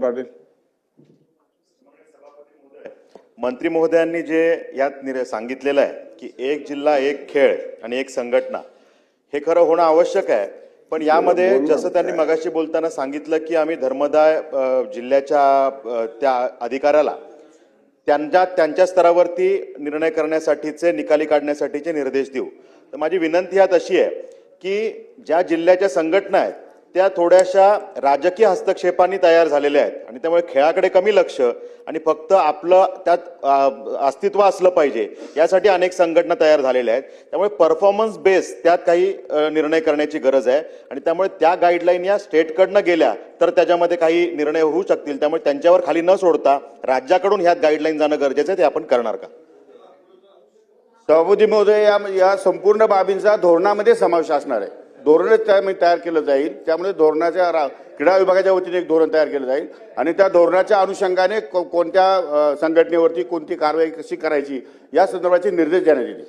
पाटील मंत्री महोदयांनी जे यात निर सांगितलेलं आहे की एक जिल्हा एक खेळ आणि एक संघटना हे खरं होणं आवश्यक आहे. पण यामध्ये जसं त्यांनी मगाशी बोलताना सांगितलं की आम्ही धर्मदाय जिल्ह्याच्या त्या अधिकाऱ्याला त्यांच्या त्यांच्या स्तरावरती निर्णय करण्यासाठीचे निकाली काढण्यासाठीचे निर्देश देऊ. तर माझी विनंती ह्यात अशी आहे की ज्या जिल्ह्याच्या संघटना आहेत त्या थोड्याशा राजकीय हस्तक्षेपांनी तयार झालेल्या आहेत. आणि त्यामुळे खेळाकडे कमी लक्ष आणि फक्त आपलं त्यात अस्तित्व असलं पाहिजे यासाठी अनेक संघटना तयार झालेल्या आहेत. त्यामुळे परफॉर्मन्स बेस त्यात काही निर्णय करण्याची गरज आहे. आणि त्यामुळे त्या गाईडलाईन या स्टेटकडनं गेल्या तर त्याच्यामध्ये काही निर्णय होऊ शकतील. त्यामुळे त्यांच्यावर खाली न सोडता राज्याकडून ह्यात गाईडलाईन जाणं गरजेचं आहे ते आपण करणार का? सभापती महोदय या या संपूर्ण बाबींचा धोरणामध्ये समावेश असणार आहे. धोरणच त्यामध्ये तयार केलं जाईल. त्यामुळे धोरणाच्या रा- क्रीडा विभागाच्या वतीने एक धोरण तयार केलं जाईल. आणि त्या धोरणाच्या अनुषंगाने को- कोणत्या संघटनेवरती कोणती कारवाई कशी करायची या संदर्भाचे निर्देश देण्यात येतील.